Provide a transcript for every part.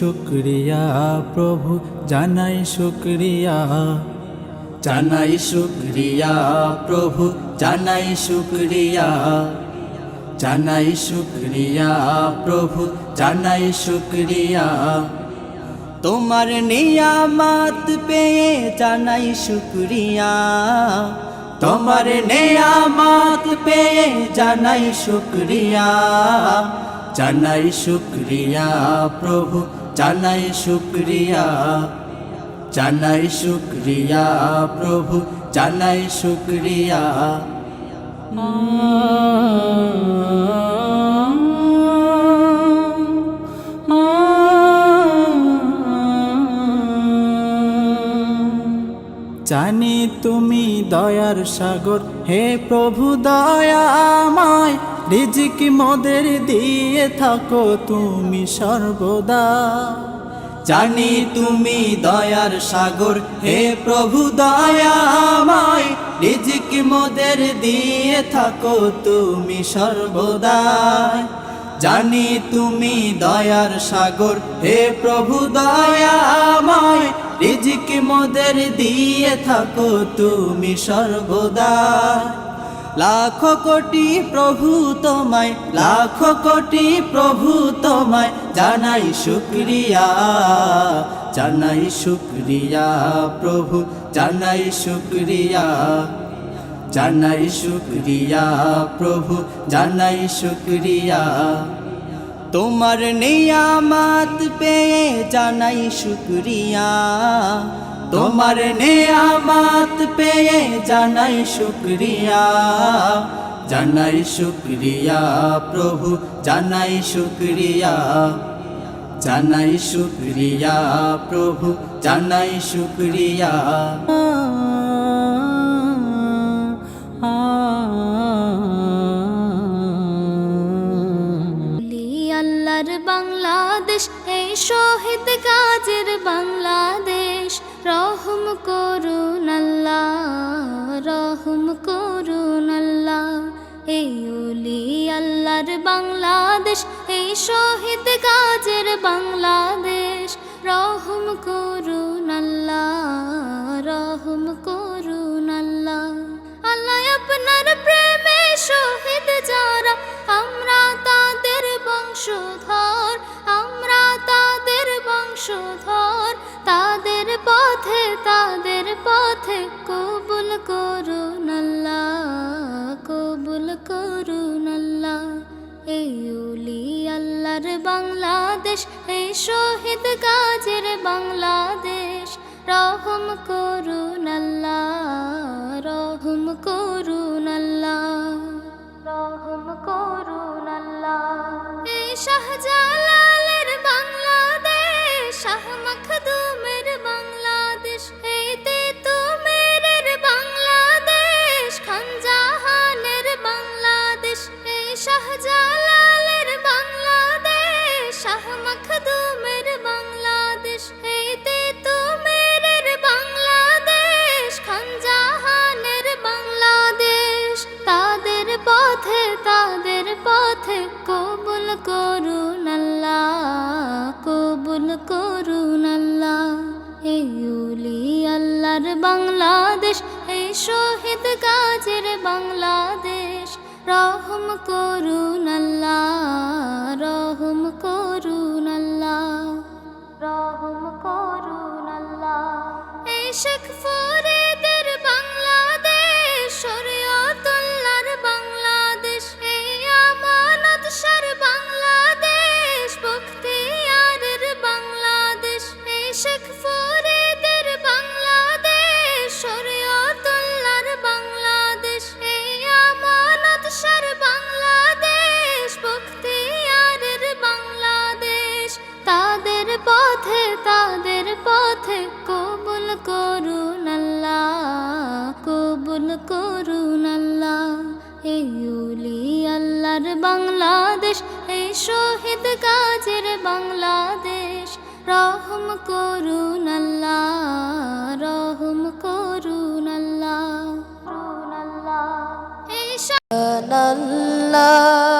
শুক্রিয়া প্রভু, জানাই শুক্রিয়া। জানাই শুক্রিয়া প্রভু, জানাই শুক্রিয়া। জানাই শুক্রিয়া প্রভু, জানাই শুক্রিয়া। তোমার নিয়ামত পেয়ে জানাই শুক্রিয়া। তোমার নিয়ামত পেয়ে জানাই শুক্রিয়া। জানাই শুক্রিয়া প্রভু জানাই শুক্রিয়া জানাই শুক্রিয়া প্রভু জানাই শুক্রিয়া। জানি তুমি দয়ার সাগর। হে প্রভু দয়াময় রিজিক মোদের দিয়ে থাকো তুমি সর্বদা। জানি তুমি দয়ার সাগর। হে প্রভু দয়াময় রিজিক মোদের দিয়ে থাকো তুমি সর্বদা। জানি তুমি দয়ার সাগর। হে প্রভু দয়াময় রিজিক মোদের দিয়ে থাকো তুমি সর্বদা। লাখ কোটি প্রভু তোমায়, লাখো কোটি প্রভু তোমায় জানাই শুক্রিয়া। জানাই শুক্রিয়া প্রভু, জানাই শুক্রিয়া। জানাই শুক্রিয়া প্রভু, জানাই শুক্রিয়া। তোমার নিয়ামত পেয়ে জানাই শুক্রিয়া। তোমার নিয়ামত পেয়ে জানাই শুক্রিয়া। জানাই শুক্রিয়া প্রভু, জানাই শুক্রিয়া। জানাই শুক্রিয়া প্রভু, জানাই শুক্রিয়া। আল্লাহর বাংলাদেশ, এই শহীদ কাজের বাংলাদেশ। রহম করুন রহম করুন এই অলি আল্লাহর বাংলাদেশ, এই শহীদ কাজের বাংলাদেশ। কর, তাদের পথে তাদের পথে কবুল করুন নাল্লা কবুল করুন নাল্লা এই আল্লাহর বাংলাদেশ, এই শহীদ গাজের বাংলাদেশ। রহম করুন আল্লাহ, রহম করুন নাল্লা রহম করুন নাল্লা এই শাহজাহ করুন আল্লাহ কবুল করুন আল্লাহ এই আল্লাহর বাংলাদেশ এই শহীদ গাজের বাংলাদেশ, রহম করুন আল্লাহ রহম করুন আল্লাহ রহম করুন আল্লাহ এই শেখ ফরিদের পথে কবুল করুন আল্লাহ, কবুল করুন আল্লাহ। এই আল্লাহর বাংলাদেশ এই শহীদ গাজের বাংলাদেশ, রহম করুন আল্লাহ, রহম করুন আল্লাহ আল্লাহ।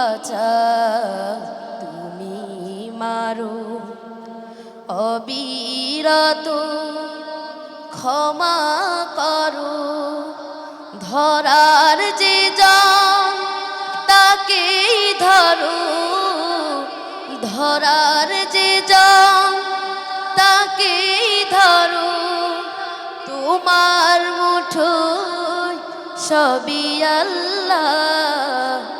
বাঁচা তুমি মারো। অবিরত ক্ষমা করো। ধরার যে যান তাকেই ধরো। ধরার যে যান তাকেই ধরো। তোমার মুঠোয় সবই আল্লাহ।